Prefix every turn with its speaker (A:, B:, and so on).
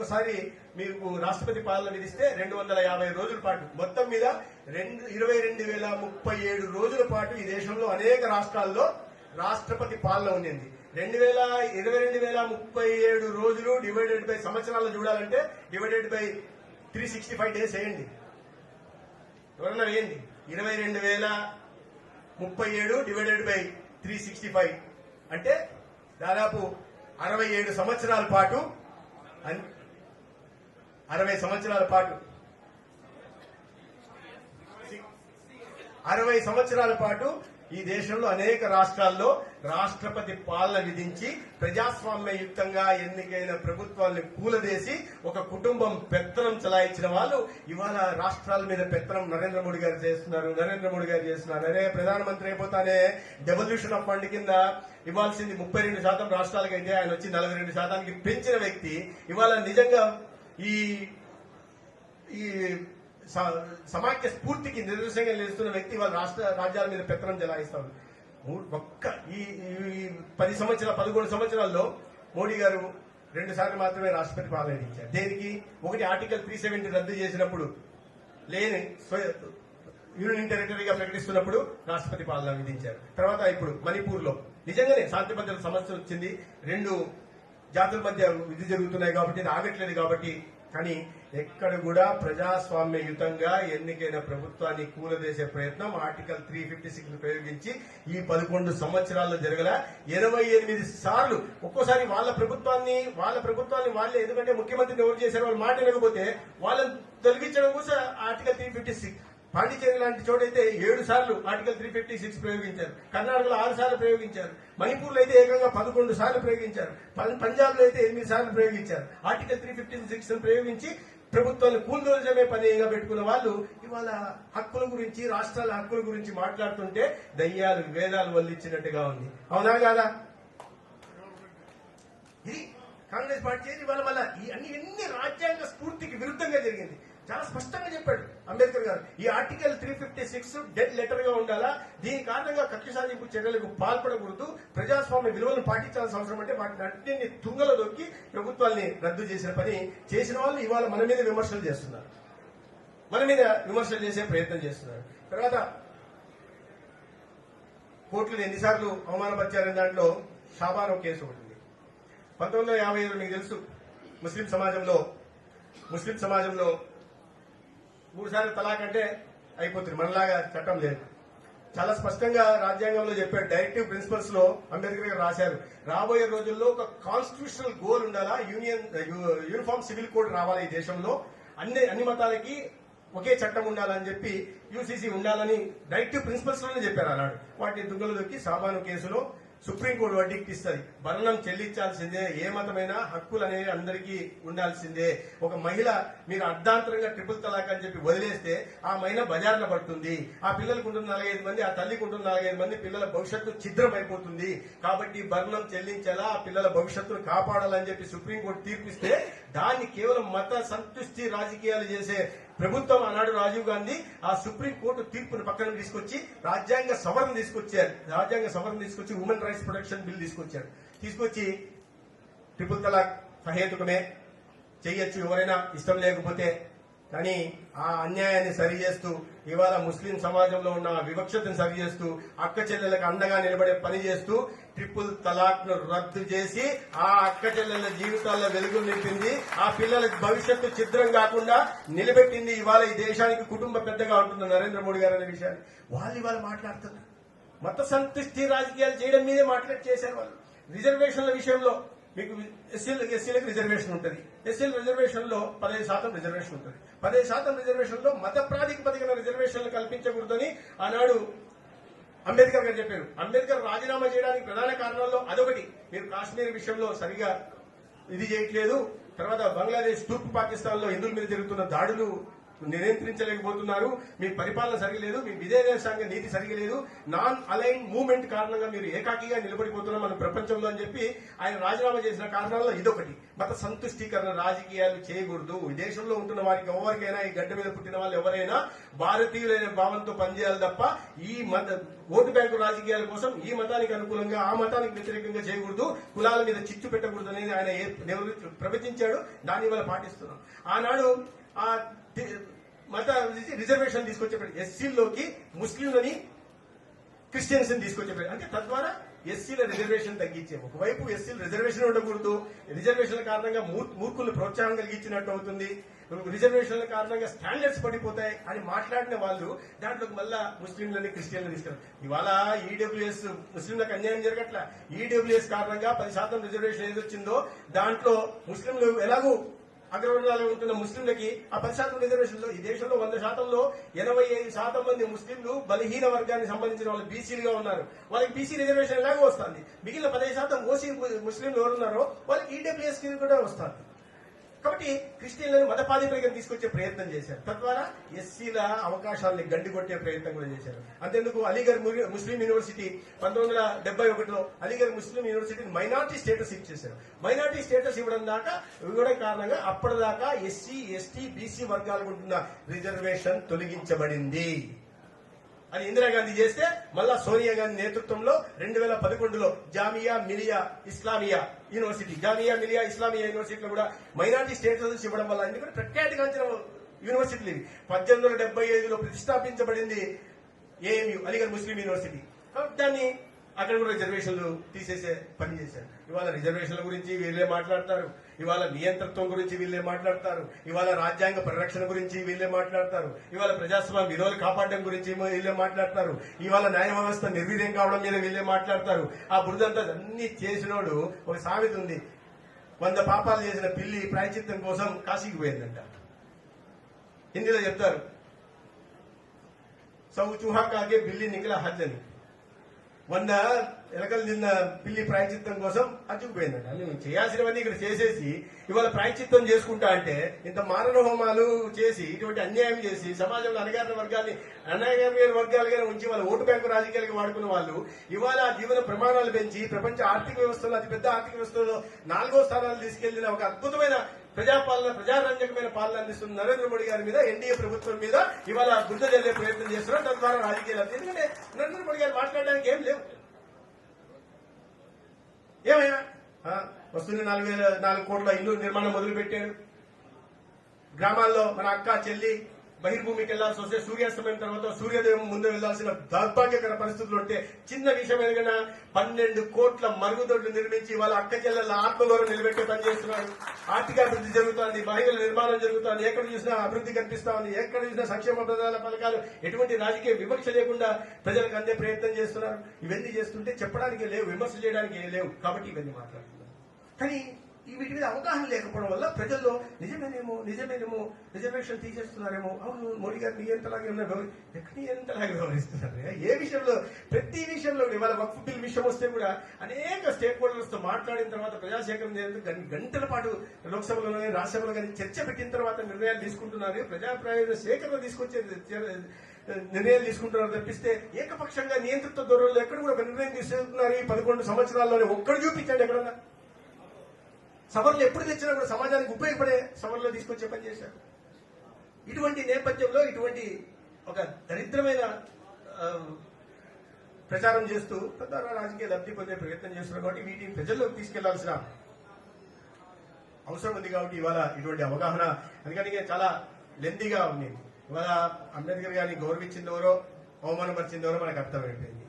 A: ఒక్కసారి మీకు రాష్ట్రపతి పాలన విధిస్తే రెండు వందల యాభై రోజుల పాటు. మొత్తం మీద రెండు ఇరవై రెండు వేల ముప్పై ఏడు రోజుల పాటు ఈ దేశంలో అనేక రాష్ట్రాల్లో రాష్ట్రపతి పాలన ఉండింది. రెండు వేల ఇరవై రెండు వేల ముప్పై ఏడు రోజులు డివైడెడ్ బై సంవత్సరాలు చూడాలంటే divided by three sixty five days వేయండి. ఎవరన్నా వేయండి. ఇరవై రెండు వేల ముప్పై ఏడు divided by three sixty five అంటే దాదాపు అరవై ఏడు సంవత్సరాల పాటు అన్- అరవై సంవత్సరాల పాటు. అరవై సంవత్సరాల పాటు ఈ దేశంలో అనేక రాష్ట్రాల్లో రాష్ట్రపతి పాలన విధించి ప్రజాస్వామ్యయుక్తంగా ఎన్నికైన ప్రభుత్వాన్ని కూలదేసి ఒక కుటుంబం పెత్తనం చలాయించిన వాళ్ళు ఇవాళ రాష్ట్రాల మీద పెత్తనం నరేంద్ర మోడీ గారు చేస్తున్నారు. నరేంద్ర మోడీ గారు చేస్తున్నారు. అరే ప్రధానమంత్రి అయిపోతానే. డెవల్యూషన్ ఆఫ్ ఫండ్ కింద ఇవ్వాల్సింది ముప్పై రెండు శాతం రాష్ట్రాలకైతే ఆయన వచ్చి నలభై రెండు శాతానికి పెంచిన వ్యక్తి. ఇవాళ నిజంగా ఈ ఈ స- సమాఖ్య స్ఫూర్తికి నిదర్శనంగా నిలుస్తున్న వ్యక్తి వాళ్ళ రాష్ట్ర రాజ్యాల మీద పెత్తనం జలాయిస్తారు ఒక్క ఈ పది సంవత్సరాల పదకొండు సంవత్సరాల్లో మోడీ గారు రెండు సార్లు మాత్రమే రాష్ట్రపతి పాలన ఇచ్చారు దేనికి? ఒకటి ఆర్టికల్ త్రీ సెవెంటీ రద్దు చేసినప్పుడు లేని యూనియన్ టెరిటరీగా ప్రకటిస్తున్నప్పుడు రాష్ట్రపతి పాలన విధించారు తర్వాత ఇప్పుడు మణిపూర్లో నిజంగానే శాంతి భద్రత సమస్య వచ్చింది. రెండు జాతుల మధ్య విధి జరుగుతున్నాయి కాబట్టి ఆగట్లేదు కాబట్టి కానీ ఎక్కడ కూడా ప్రజాస్వామ్యయుతంగా ఎన్నికైన ప్రభుత్వాన్ని కూలదేసే ప్రయత్నం ఆర్టికల్ త్రీ ఫిఫ్టీ సిక్స్ ప్రయోగించి ఈ పదకొండు సంవత్సరాల్లో జరగల ఇరవై ఎనిమిది సార్లు ఒక్కోసారి వాళ్ళ ప్రభుత్వాన్ని వాళ్ళ ప్రభుత్వాన్ని వాళ్ళే ఎందుకంటే ముఖ్యమంత్రిని ఎవరు చేశారు వాళ్ళు మాట వినకపోతే వాళ్ళని తొలగించడం కోసం article three fifty six Pondicherry లాంటి చోటైతే ఏడు సార్లు ఆర్టికల్ త్రీ ఫిఫ్టీ సిక్స్ ప్రయోగించారు. కర్ణాటకలో ఆరు సార్లు ప్రయోగించారు. మణిపూర్లో అయితే ఏకంగా పదకొండు సార్లు ప్రయోగించారు. పం- పంజాబ్లో అయితే ఎనిమిది సార్లు ప్రయోగించారు. ఆర్టికల్ త్రీ ఫిఫ్టీ సిక్స్ ప్రయోగించి ప్రభుత్వాన్ని కూల్దోల్చమే పనిగా పెట్టుకున్న వాళ్ళు ఇవాళ హక్కుల గురించి రాష్ట్రాల హక్కుల గురించి మాట్లాడుతుంటే దయ్యాలు వేదాలు వల్లించినట్టుగా ఉంది. అవునా కాదా? ఇది కాంగ్రెస్ పార్టీ చేసి వాళ్ళ వల్ల ఈ అన్ని ఎన్ని రాజ్యాంగ స్ఫూర్తికి విరుద్ధంగా జరిగింది. చాలా స్పష్టంగా చెప్పాడు అంబేద్కర్ గారు. ఈ article three fifty six dead లెటర్గా ఉండాలా? దీని కారణంగా కక్ష సాధింపు చర్యలకు పాల్పడకూడదు. ప్రజాస్వామ్య విలువలను పాటించాల్సిన అవసరం అంటే వాటిని అన్నింటినీ తుంగలో దొక్కి ప్రభుత్వాల్ని రద్దు చేసిన పని చేసిన వాళ్ళు ఇవాళ మన మీద విమర్శలు చేస్తున్నారు. మన మీద విమర్శలు చేసే ప్రయత్నం చేస్తున్నారు. తర్వాత కోర్టులు ఎన్నిసార్లు అవమానపరిచారని దాంట్లో షాబానో కేసు ఉంటుంది పంతొమ్మిది వందల యాభై ఐదు మీకు తెలుసు ముస్లిం సమాజంలో ముస్లిం సమాజంలో మూడు సార్లు తలాక్ అంటే అయిపోతుంది. మనలాగా చట్టం లేదు. చాలా స్పష్టంగా రాజ్యాంగంలో చెప్పారు డైరెక్టివ్ ప్రిన్సిపల్స్లో అంబేద్కర్ గారు రాశారు. రాబోయే రోజుల్లో ఒక కాన్స్టిట్యూషనల్ గోల్ ఉండాలా? యూనియన్ యూనిఫామ్ సివిల్ కోడ్ రావాలి ఈ దేశంలో. అన్ని అన్ని మతాలకి ఒకే చట్టం ఉండాలని చెప్పి యూసీసీ ఉండాలని డైరెక్టివ్ ప్రిన్సిపల్స్లోనే చెప్పారు అన్నాడు వాటిని దుంగలు దొక్కి సామాను కేసులో సుప్రీంకోర్టు వడ్డీకి ఇస్తుంది. భరణం చెల్లించాల్సిందే ఏ మతమైనా హక్కులు అనేవి అందరికీ ఉండాల్సిందే. ఒక మహిళ మీరు అర్ధాంతరంగా ట్రిపుల్ తలాక్ అని చెప్పి వదిలేస్తే ఆ మహిళ బజార్లో పడుతుంది. ఆ పిల్లలకు ఉంటుంది నాలుగైదు మంది ఆ తల్లికి ఉంటుంది నాలుగైదు మంది పిల్లల భవిష్యత్తు ఛిద్రం అయిపోతుంది. కాబట్టి భరణం చెల్లించేలా ఆ పిల్లల భవిష్యత్తును కాపాడాలని చెప్పి సుప్రీంకోర్టు తీర్పిస్తే దాన్ని కేవలం మత సంతుష్టి రాజకీయాలు చేసే ప్రభుత్వం ఆనాడు రాజీవ్ గాంధీ ఆ సుప్రీం కోర్టు తీర్పును పక్కన తీసుకొచ్చి రాజ్యాంగ సవరణ తీసుకొచ్చారు. రాజ్యాంగ సవరణ తీసుకొచ్చి ఉమెన్ రైట్స్ ప్రొటెక్షన్ బిల్ తీసుకొచ్చారు. తీసుకొచ్చి ట్రిపుల్ తలాక్ సహేతుకమే చేయొచ్చు. ఎవరైనా ఇష్టం లేకపోతే కానీ ఆ అన్యాయాన్ని సరి చేస్తూ ఇవాళ ముస్లిం సమాజంలో ఉన్న వివక్షతను సరి చేస్తూ అక్క చెల్లెలకు అండగా నిలబడే పని చేస్తూ ట్రిపుల్ తలాక్ను రద్దు చేసి ఆ అక్క చెల్లెల జీవితాల్లో వెలుగు నింపింది ఆ పిల్లల భవిష్యత్తు చిత్రం కాకుండా నిలబెట్టింది ఇవాళ ఈ దేశానికి కుటుంబ పెద్దగా ఉంటుంది నరేంద్ర మోడీ గారు అనే విషయాన్ని. వాళ్ళు ఇవాళ మాట్లాడుతున్నారు. మత సంతుష్టి రాజకీయాలు చేయడం మీదే మాట్లాడి చేశారు వాళ్ళు. రిజర్వేషన్ల విషయంలో మీకు ఎస్సీ ఎస్సీలకు రిజర్వేషన్ ఉంటుంది. ఎస్సీల రిజర్వేషన్లో పదహైదు శాతం రిజర్వేషన్ ఉంటుంది. పదహైదు శాతం రిజర్వేషన్లో మత ప్రాతిపదికన రిజర్వేషన్లు కల్పించకూడదని ఆనాడు అంబేద్కర్ గారు చెప్పారు. అంబేద్కర్ రాజీనామా చేయడానికి ప్రధాన కారణాల్లో అదొకటి. మీరు కాశ్మీర్ విషయంలో సరిగా ఇది చేయట్లేదు. తర్వాత బంగ్లాదేశ్ తూర్పు పాకిస్తాన్లో హిందువుల మీద జరుగుతున్న దాడులు నియంత్రించలేకపోతున్నారు. మీ పరిపాలన సరిగలేదు మీ విదేశాంగ నీతి సరిగలేదు. నాన్ అలైన్ మూవ్మెంట్ కారణంగా మీరు ఏకాకిగా నిలబడిపోతున్నాం మన ప్రపంచంలో అని చెప్పి ఆయన రాజీనామా చేసిన కారణాల్లో ఇదొకటి. మత సంతుష్టీకరణ రాజకీయాలు చేయకూడదు. దేశంలో ఉంటున్న వారికి ఎవరికైనా ఈ గడ్డ మీద పుట్టిన వాళ్ళు ఎవరైనా భారతీయులైన భావంతో పనిచేయాలి తప్ప ఈ మత ఓటు బ్యాంకు రాజకీయాల కోసం ఈ మతానికి అనుకూలంగా ఆ మతానికి వ్యతిరేకంగా చేయకూడదు. కులాల మీద చిచ్చు పెట్టకూడదు అనేది ఆయన ప్రవచించాడు దాన్ని ఇవాళ పాటిస్తున్నాం. ఆనాడు ఆ మత రిజర్వేషన్ తీసుకొచ్చే ఎస్సీల్లోకి ముస్లింలని క్రిస్టియన్స్ తీసుకొచ్చే అంటే తద్వారా ఎస్సీల రిజర్వేషన్ తగ్గించే ఒకవైపు ఎస్సీల రిజర్వేషన్ ఉండకూడదు రిజర్వేషన్ల కారణంగా మూర్ఖులు ప్రోత్సాహం కలిగించినట్టు అవుతుంది రిజర్వేషన్ల కారణంగా స్టాండర్డ్స్ పడిపోతాయి అని మాట్లాడిన వాళ్ళు దాంట్లోకి మళ్ళా ముస్లింలని క్రిస్టియన్లు తీసుకెళ్ళారు ఇవాళ ఈడబ్ల్యూఎస్ ముస్లింలకు అన్యాయం జరగట్ల. ఈడబ్ల్యూఎస్ కారణంగా పది శాతం రిజర్వేషన్ ఏదొచ్చిందో దాంట్లో ముస్లింలు ఎలాగూ అగ్రవర్ణాలు ఉంటున్న ముస్లింలకి ఆ పది శాతం రిజర్వేషన్లో. ఈ దేశంలో వంద శాతంలో ఎనభై ఐదు శాతం మంది ముస్లింలు బలహీన వర్గానికి సంబంధించిన వాళ్ళు బీసీలుగా ఉన్నారు. వాళ్ళకి బీసీ రిజర్వేషన్ ఎలాగో వస్తుంది? మిగిలిన పదిహేను శాతం ఓసీ ముస్లింలు ఎవరున్నారో వాళ్ళకి ఈడబ్ల్యూఎస్ కింద కూడా వస్తుంది. కాబట్టి క్రిస్టియన్లను మతపాధిపరికం తీసుకొచ్చే ప్రయత్నం చేశారు. తద్వారా ఎస్సీల అవకాశాలని గండి కొట్టే ప్రయత్నం కూడా చేశారు. అంతేందుకు అలీగఢ్ ముస్లిం యూనివర్సిటీ పంతొమ్మిది వందల డెబ్బై ఒకటిలో అలీగఢ్ ముస్లిం యూనివర్సిటీని మైనార్టీ స్టేటస్ ఇచ్చేశారు. మైనార్టీ స్టేటస్ ఇవ్వడం దాకా ఇవ్వడం కారణంగా అప్పటిదాకా ఎస్సీ ఎస్టీ బీసీ వర్గాలకు ఉంటున్న రిజర్వేషన్ తొలగించబడింది. అని ఇందిరాగాంధీ చేస్తే మళ్ళా సోనియా గాంధీ నేతృత్వంలో రెండు వేల పదకొండులో జామియా మిలియా ఇస్లామియా యూనివర్సిటీ. జామియా మిలియా ఇస్లామియా యూనివర్సిటీలో కూడా మైనార్టీ స్టేటస్ ఇవ్వడం వల్ల ఎందుకంటే ప్రఖ్యాతిగాంచిన యూనివర్సిటీలు ఇవి. పద్దెనిమిది వందల డెబ్బై ఐదులో ప్రతిష్టాపించబడింది ఏఎంయు అలీగఢ్ ముస్లిం యూనివర్సిటీ. దాన్ని అక్కడ కూడా రిజర్వేషన్లు తీసేసే పని చేశారు. ఇవాళ రిజర్వేషన్ల గురించి వీళ్ళే మాట్లాడతారు. ఇవాళ నియంతృత్వం గురించి వీళ్ళే మాట్లాడతారు. ఇవాళ రాజ్యాంగ పరిరక్షణ గురించి వీళ్ళే మాట్లాడతారు. ఇవాళ ప్రజాస్వామ్య విలువలు కాపాడడం గురించి వీళ్ళే మాట్లాడతారు. ఇవాళ న్యాయ వ్యవస్థ నిర్వీర్యం కావడం మీద వీళ్ళే మాట్లాడతారు. ఆ బురదంతా అన్ని చేసినోడు ఒక సామెత ఉంది. వంద పాపాలు చేసిన పిల్లి ప్రాయచిత్తం కోసం కాశీకి పోయిందంట. హిందీలో చెప్తారు. సౌ చూహా కాగే బిల్లి నిఖిల హజ్ మొన్న వంద ఎలకలు తిన్న పిల్లి ప్రాయచిత్తం కోసం అచ్చుకుపోయిందంట అన్ని మేము చేయాల్సినవన్నీ ఇక్కడ చేసేసి ఇవాళ ప్రాయచిత్తం చేసుకుంటా అంటే ఇంత మానవ హోమాలు చేసి ఇటువంటి అన్యాయం చేసి సమాజంలో అణగారిన వర్గాన్ని అనగారిన వర్గాలుగా ఉంచి వాళ్ళ ఓటు బ్యాంకు రాజకీయాలకు వాడుకున్న వాళ్ళు ఇవాళ జీవన ప్రమాణాలు పెంచి ప్రపంచ ఆర్థిక వ్యవస్థలో అతిపెద్ద ఆర్థిక వ్యవస్థలో నాలుగో స్థానాలు తీసుకెళ్ళిన ఒక అద్భుతమైన ప్రజాపాలన ప్రజారంజకమైన పాలన అందిస్తున్న నరేంద్ర మోడీ గారి మీద ఎన్డీఏ ప్రభుత్వం మీద ఇవాళ బుద్ధ జల్లే ప్రయత్నం చేస్తున్నారు తద్వారా రాజకీయాలు ఎందుకంటే నరేంద్ర మోడీ గారు మాట్లాడడానికి ఏం లేవు. ఏమయ్యా? ఆ, వస్తున్న నాలుగు వేల నాలుగు కోట్ల ఇల్లు నిర్మాణం మొదలుపెట్టాడు గ్రామాల్లో మన అక్క చెల్లి బహిర్భూమికి వెళ్ళాల్సి వస్తే సూర్యాస్తమైన తర్వాత సూర్యోదయం ముందు వెళ్ళాల్సిన దౌర్భాగ్యకర పరిస్థితులు ఉంటే చిన్న విషయం ఎదుగునా పన్నెండు కోట్ల మరుగుదొడ్లు నిర్మించి వాళ్ళ అక్క చెల్లెల ఆత్మగౌరవం నిలబెట్టే పని చేస్తున్నారు. ఆర్థిక అభివృద్ధి జరుగుతోంది మహిళల నిర్మాణం జరుగుతోంది ఎక్కడ చూసినా అభివృద్ధి కనిపిస్తా ఉంది ఎక్కడ చూసినా సంక్షేమ ప్రధాన పథకాలు ఎటువంటి రాజకీయ వివక్ష లేకుండా ప్రజలకు అందే ప్రయత్నం చేస్తున్నారు. ఇవన్నీ చేస్తుంటే చెప్పడానికి లేవు విమర్శ చేయడానికి లేవు. కాబట్టి ఇవన్నీ మాట్లాడుతున్నారు కానీ ఈ వీటి మీద అవగాహన లేకపోవడం వల్ల ప్రజల్లో నిజమేనేమో నిజమేనేమో రిజర్వేషన్ తీసేస్తున్నారేమో అవును మోడీ గారు నీ ఎంతలాగే ఉన్నారు ఎక్కడ ఎంతలాగే వ్యవహరిస్తున్నారు? ఏ విషయంలో? ప్రతి విషయంలో ఇవాళ వక్ఫ్ బిల్ విషయం వస్తే కూడా అనేక స్టేక్ హోల్డర్స్తో మాట్లాడిన తర్వాత ప్రజాసేకరణ చేయాలంటే గంటల పాటు లోక్సభలో కానీ రాజ్యసభలో కానీ చర్చ పెట్టిన తర్వాత నిర్ణయాలు తీసుకుంటున్నారు. ప్రజాప్రాయ సేకరణ తీసుకొచ్చే నిర్ణయాలు తీసుకుంటున్నారు తప్పిస్తే ఏకపక్షంగా నియంత్రిత ధోరణిలో ఎక్కడ కూడా నిర్ణయం తీసుకుంటున్నారు ఈ పదకొండు సంవత్సరాల్లోనే ఒక్కడు చూపించండి ఎక్కడన్నా. సభలు ఎప్పుడు తెచ్చినా కూడా సమాజానికి ఉపయోగపడే సభల్లో తీసుకొచ్చే పని చేశారు. ఇటువంటి నేపథ్యంలో ఇటువంటి ఒక దరిద్రమైన ప్రచారం చేస్తూ ప్రధాన రాజకీయ లబ్ధి పొందే ప్రయత్నం చేస్తున్నారు కాబట్టి వీటిని ప్రజల్లోకి తీసుకెళ్ళాల్సిన అవసరం ఉంది కాబట్టి ఇవాళ ఇటువంటి అవగాహన అందుకని చాలా లెందీగా ఉంది. ఇవాళ అంబేద్కర్ గారిని గౌరవించిందెవరో అవమానపరిచిందెవరో మనకు అర్థమైపోయింది